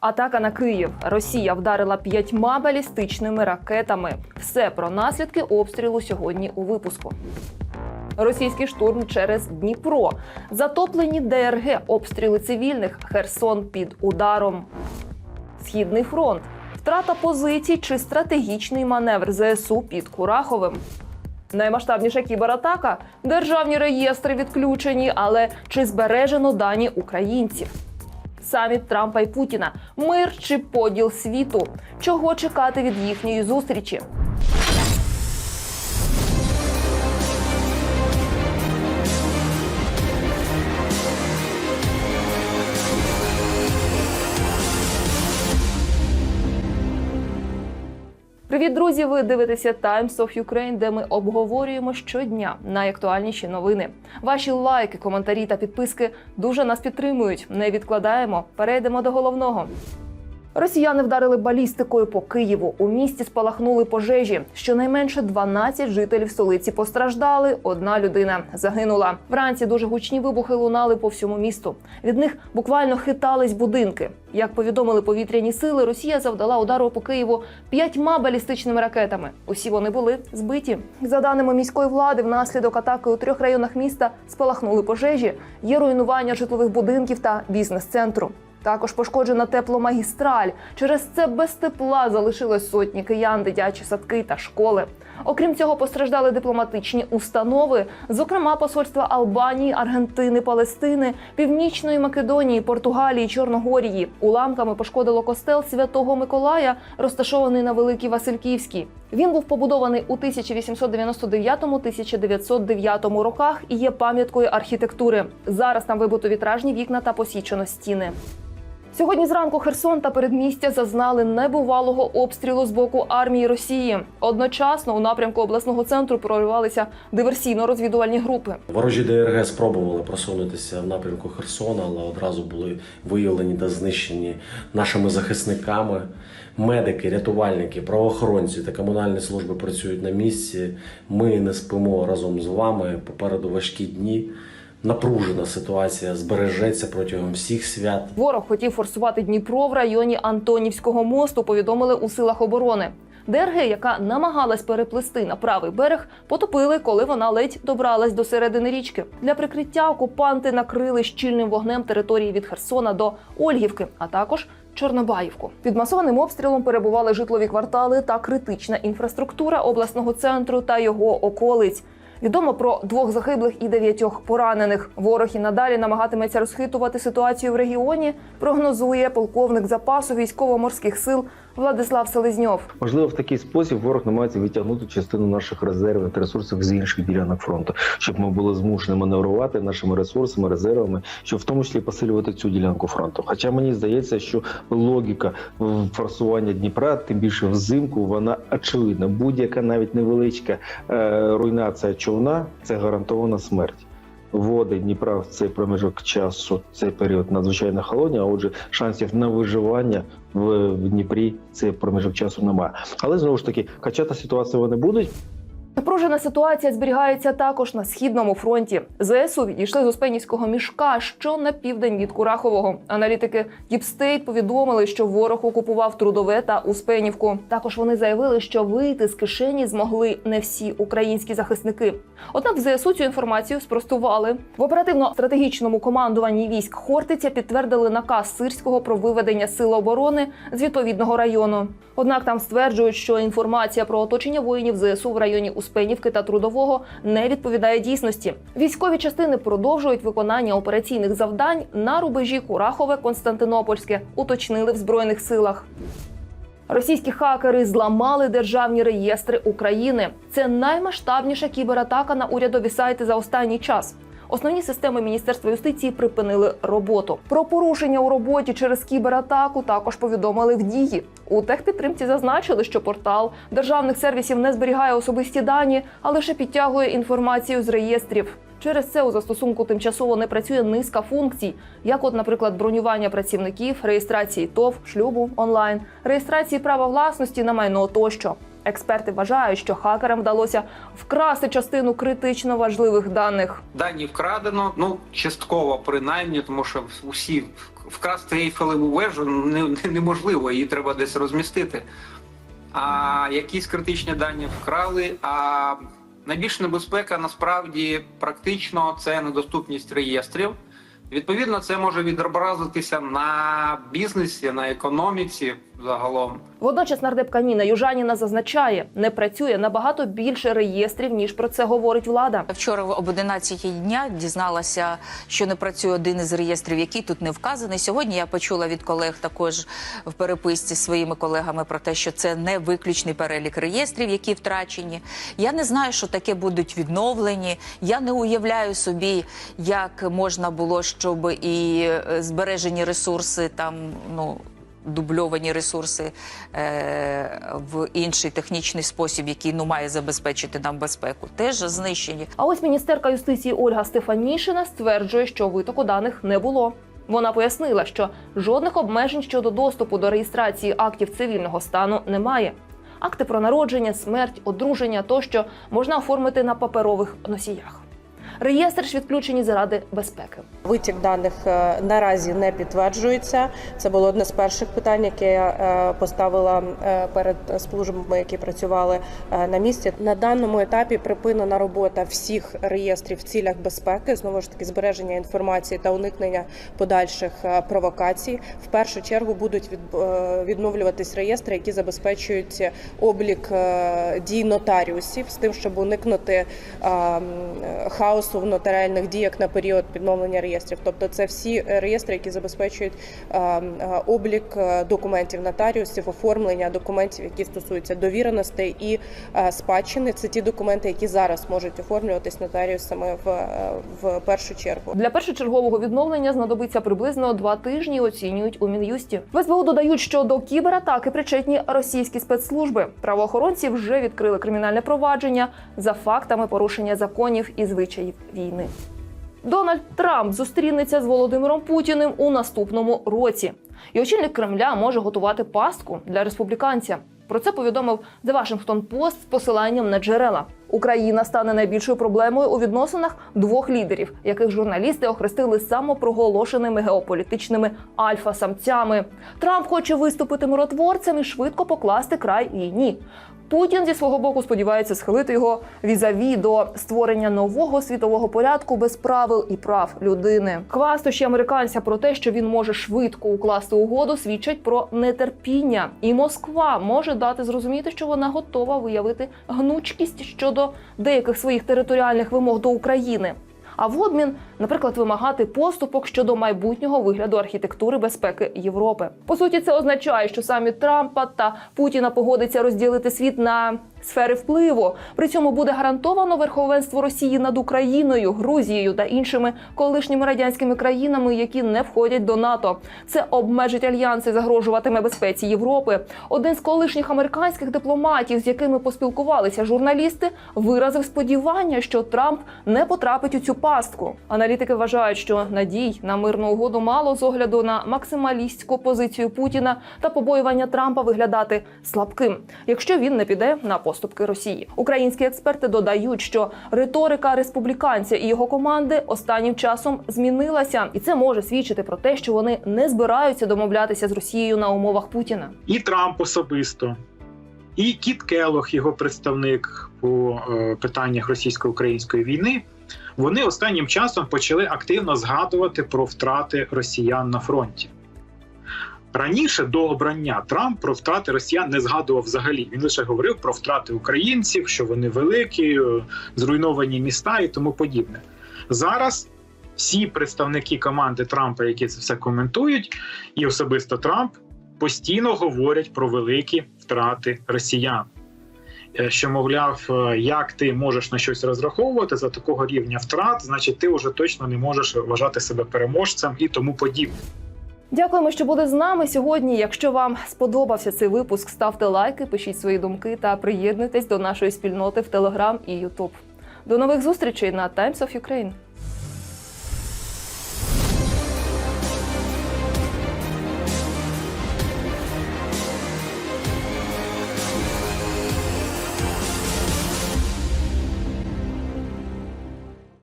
Атака на Київ. Росія вдарила п'ятьма балістичними ракетами. Все про наслідки обстрілу сьогодні у випуску. Російський штурм через Дніпро. Затоплені ДРГ, обстріли цивільних, Херсон під ударом. Східний фронт. Втрата позицій чи стратегічний маневр ЗСУ під Кураховим. Наймасштабніша кібератака державні реєстри відключені, але чи збережено дані українців? Саміт Трампа і Путіна, мир чи поділ світу. Чого чекати від їхньої зустрічі? Привіт, друзі! Ви дивитеся Times of Ukraine, де ми обговорюємо щодня найактуальніші новини. Ваші лайки, коментарі та підписки дуже нас підтримують. Не відкладаємо. Перейдемо до головного. Росіяни вдарили балістикою по Києву. У місті спалахнули пожежі. Щонайменше 12 жителів столиці постраждали. Одна людина загинула. Вранці дуже гучні вибухи лунали по всьому місту. Від них буквально хитались будинки. Як повідомили повітряні сили, Росія завдала удару по Києву п'ятьма балістичними ракетами. Усі вони були збиті. За даними міської влади, внаслідок атаки у трьох районах міста спалахнули пожежі. Є руйнування житлових будинків та бізнес-центру. Також пошкоджена тепломагістраль. Через це без тепла залишилось сотні киян, дитячі садки та школи. Окрім цього, постраждали дипломатичні установи, зокрема посольства Албанії, Аргентини, Палестини, Північної Македонії, Португалії, Чорногорії. Уламками пошкодило костел Святого Миколая, розташований на Великій Васильківській. Він був побудований у 1899-1909 роках і є пам'яткою архітектури. Зараз там вибито вітражні вікна та посічено стіни. Сьогодні зранку Херсон та передмістя зазнали небувалого обстрілу з боку армії Росії. Одночасно у напрямку обласного центру проривалися диверсійно-розвідувальні групи. Ворожі ДРГ спробували просунутися в напрямку Херсона, але одразу були виявлені та знищені нашими захисниками. Медики, рятувальники, правоохоронці та комунальні служби працюють на місці. Ми не спимо разом з вами. Попереду важкі дні. Напружена ситуація збережеться протягом всіх свят. Ворог хотів форсувати Дніпро в районі Антонівського мосту. Повідомили у силах оборони. ДРГ, яка намагалась переплисти на правий берег, потопили, коли вона ледь добралась до середини річки. Для прикриття окупанти накрили щільним вогнем території від Херсона до Ольгівки, а також Чорнобаївку. Під масованим обстрілом перебували житлові квартали та критична інфраструктура обласного центру та його околиць. Відомо про двох загиблих і дев'ятьох поранених. Ворог і надалі намагатиметься розхитувати ситуацію в регіоні. Прогнозує полковник запасу військово-морських сил Владислав Селезньов. Можливо, в такий спосіб ворог намагається відтягнути частину наших резервів та ресурсів з інших ділянок фронту, щоб ми були змушені маневрувати нашими ресурсами, резервами, щоб в тому числі посилювати цю ділянку фронту. Хоча мені здається, що логіка форсування Дніпра, тим більше взимку, вона очевидна. Будь-яка навіть невеличка е, руйнація човна це гарантована смерть. Води Дніпра в цей проміжок часу, цей період надзвичайно холодні, а отже, шансів на виживання в, Дніпрі цей проміжок часу немає. Але знову ж таки, качати ситуацію вони будуть. Напружена ситуація зберігається також на східному фронті. ЗСУ відійшли з Успенівського мішка, що на південь від Курахового. Аналітики Діпстейт повідомили, що ворог окупував трудове та Успенівку. Також вони заявили, що вийти з кишені змогли не всі українські захисники. Однак в ЗСУ цю інформацію спростували в оперативно-стратегічному командуванні військ Хортиця підтвердили наказ Сирського про виведення сил оборони з відповідного району. Однак там стверджують, що інформація про оточення воїнів ЗСУ в районі Успенівки та Трудового не відповідає дійсності. Військові частини продовжують виконання операційних завдань на рубежі Курахове Константинопольське, уточнили в збройних силах. Російські хакери зламали державні реєстри України. Це наймасштабніша кібератака на урядові сайти за останній час. Основні системи Міністерства юстиції припинили роботу. Про порушення у роботі через кібератаку також повідомили в дії. У техпідтримці зазначили, що портал державних сервісів не зберігає особисті дані, а лише підтягує інформацію з реєстрів. Через це у застосунку тимчасово не працює низка функцій, як, от, наприклад, бронювання працівників, реєстрації ТОВ, шлюбу онлайн, реєстрації права власності на майно тощо. Експерти вважають, що хакерам вдалося вкрасти частину критично важливих даних. Дані вкрадено, ну частково принаймні, тому що усі вкрасти Ейфелеву вежу не- неможливо, її треба десь розмістити. А якісь критичні дані вкрали. А найбільша небезпека насправді практично це недоступність реєстрів. Відповідно, це може відобразитися на бізнесі, на економіці загалом. Водночас нардепка Ніна Южаніна зазначає, не працює набагато більше реєстрів ніж про це говорить влада. Вчора об 11 дня дізналася, що не працює один із реєстрів, який тут не вказаний. Сьогодні я почула від колег також в переписці зі своїми колегами про те, що це не виключний перелік реєстрів, які втрачені. Я не знаю, що таке будуть відновлені. Я не уявляю собі, як можна було, щоб і е, збережені ресурси там ну. Дубльовані ресурси е, в інший технічний спосіб, який ну має забезпечити нам безпеку, теж знищені. А ось міністерка юстиції Ольга Стефанішина стверджує, що витоку даних не було. Вона пояснила, що жодних обмежень щодо доступу до реєстрації актів цивільного стану немає. Акти про народження, смерть, одруження тощо можна оформити на паперових носіях. Реєстр ж відключені заради безпеки. Витік даних е, наразі не підтверджується. Це було одне з перших питань, яке я е, поставила е, перед службами, які працювали на місці. На даному етапі припинена робота всіх реєстрів в цілях безпеки, знову ж таки збереження інформації та уникнення подальших провокацій. В першу чергу будуть від- відновлюватись реєстри, які забезпечують облік дій нотаріусів з тим, щоб уникнути е, в нотаріальних діях на період підновлення реєстрів. Тобто, це всі е, реєстри, які забезпечують е, м, е, облік е, документів нотаріусів, оформлення документів, які стосуються довіреностей і спадщини. Це ті документи, які зараз можуть оформлюватись нотаріусами в, в першу чергу. Для першочергового відновлення знадобиться приблизно два тижні. Оцінюють у мін'юсті. В СБУ додають, що до кібератаки причетні російські спецслужби. Правоохоронці вже відкрили кримінальне провадження за фактами порушення законів і звичаїв війни. Дональд Трамп зустрінеться з Володимиром Путіним у наступному році. І очільник Кремля може готувати пастку для республіканця. Про це повідомив The Washington Post з посиланням на джерела. Україна стане найбільшою проблемою у відносинах двох лідерів, яких журналісти охрестили самопроголошеними геополітичними альфа-самцями. Трамп хоче виступити миротворцем і швидко покласти край війні. Путін зі свого боку сподівається схилити його візаві до створення нового світового порядку без правил і прав людини. Хвастощі американця про те, що він може швидко укласти угоду, свідчать про нетерпіння, і Москва може дати зрозуміти, що вона готова виявити гнучкість щодо деяких своїх територіальних вимог до України. А в обмін, наприклад, вимагати поступок щодо майбутнього вигляду архітектури безпеки Європи. По суті, це означає, що самі Трампа та Путіна погодиться розділити світ на сфери впливу. При цьому буде гарантовано верховенство Росії над Україною, Грузією та іншими колишніми радянськими країнами, які не входять до НАТО. Це обмежить альянси, загрожуватиме безпеці Європи. Один з колишніх американських дипломатів, з якими поспілкувалися журналісти, виразив сподівання, що Трамп не потрапить у цю пастку. Аналітики вважають, що надій на мирну угоду мало з огляду на максималістську позицію Путіна та побоювання Трампа виглядати слабким, якщо він не піде на поступки Росії. Українські експерти додають, що риторика республіканця і його команди останнім часом змінилася, і це може свідчити про те, що вони не збираються домовлятися з Росією на умовах Путіна. і Трамп особисто, і Кіт Келох, його представник по е, питаннях російсько-української війни. Вони останнім часом почали активно згадувати про втрати росіян на фронті. Раніше до обрання Трамп про втрати росіян не згадував взагалі. Він лише говорив про втрати українців, що вони великі, е, зруйновані міста і тому подібне. Зараз всі представники команди Трампа, які це все коментують, і особисто Трамп постійно говорять про великі втрати росіян. Е, Що, мовляв, е, як ти можеш на щось розраховувати за такого рівня втрат, значить, ти вже точно не можеш вважати себе переможцем і тому подібне. Дякуємо, що були з нами сьогодні. Якщо вам сподобався цей випуск, ставте лайки, пишіть свої думки та приєднуйтесь до нашої спільноти в Телеграм і Ютуб. До нових зустрічей на Times of Ukraine!